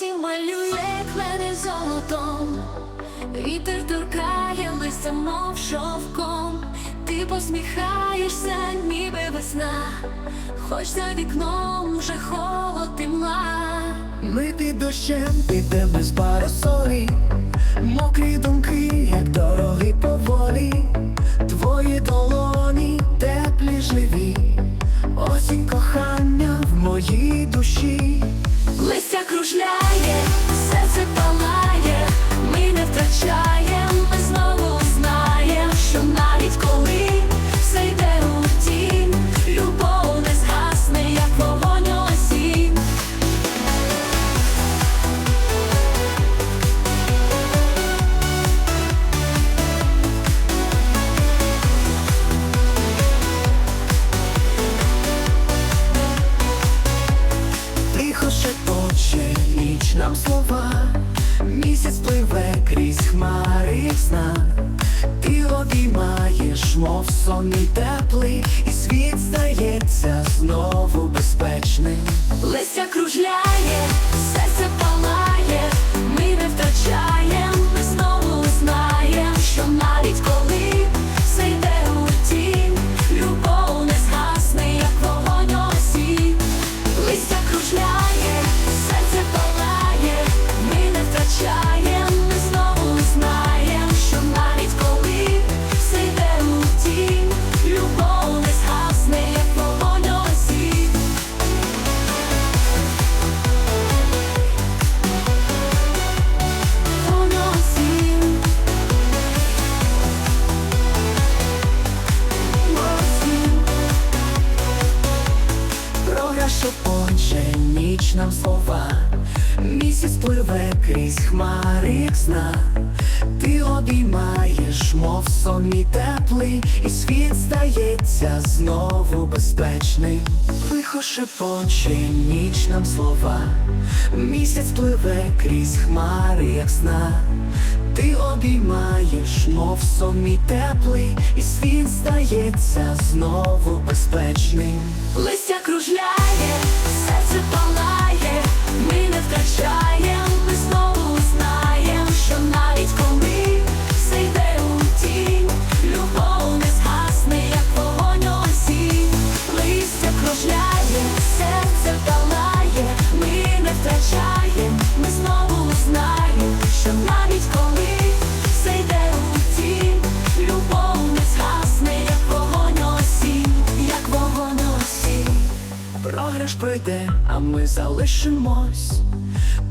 Осінь малює клени золотом, вітер торкає листя, мов шовком, ти посміхаєшся, ніби весна, хоч за вікном вже холод і мла. Ми під дощем підемо без парасолі, мокрі думки, як дороги поволі, твої долоні теплі живі, осінь кохання в моїй душі. Кружляє, нам слова, місяць пливе крізь хмари сна. Ти обіймаєш, мов сон і теплий, і світ здається знову безпечним. Листя кружляє, серце палає, ми не втрачаєм, Програ шепоче ніч нам слова, місяць пливе крізь хмари як сна. Мов сон і теплий, і світ здається знову безпечним. Тихо шепоче ніч нам слова, місяць пливе крізь хмари як сна. Ти обіймаєш, мов сон і теплий, і світ здається знову безпечним. листя кружляє, Пройде, а ми залишимось.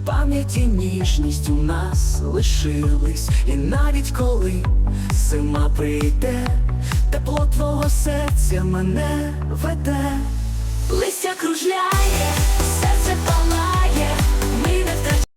Пам'ять і ніжність у нас лишились, і навіть коли зима прийде, тепло твого серця мене веде. Листя кружляє,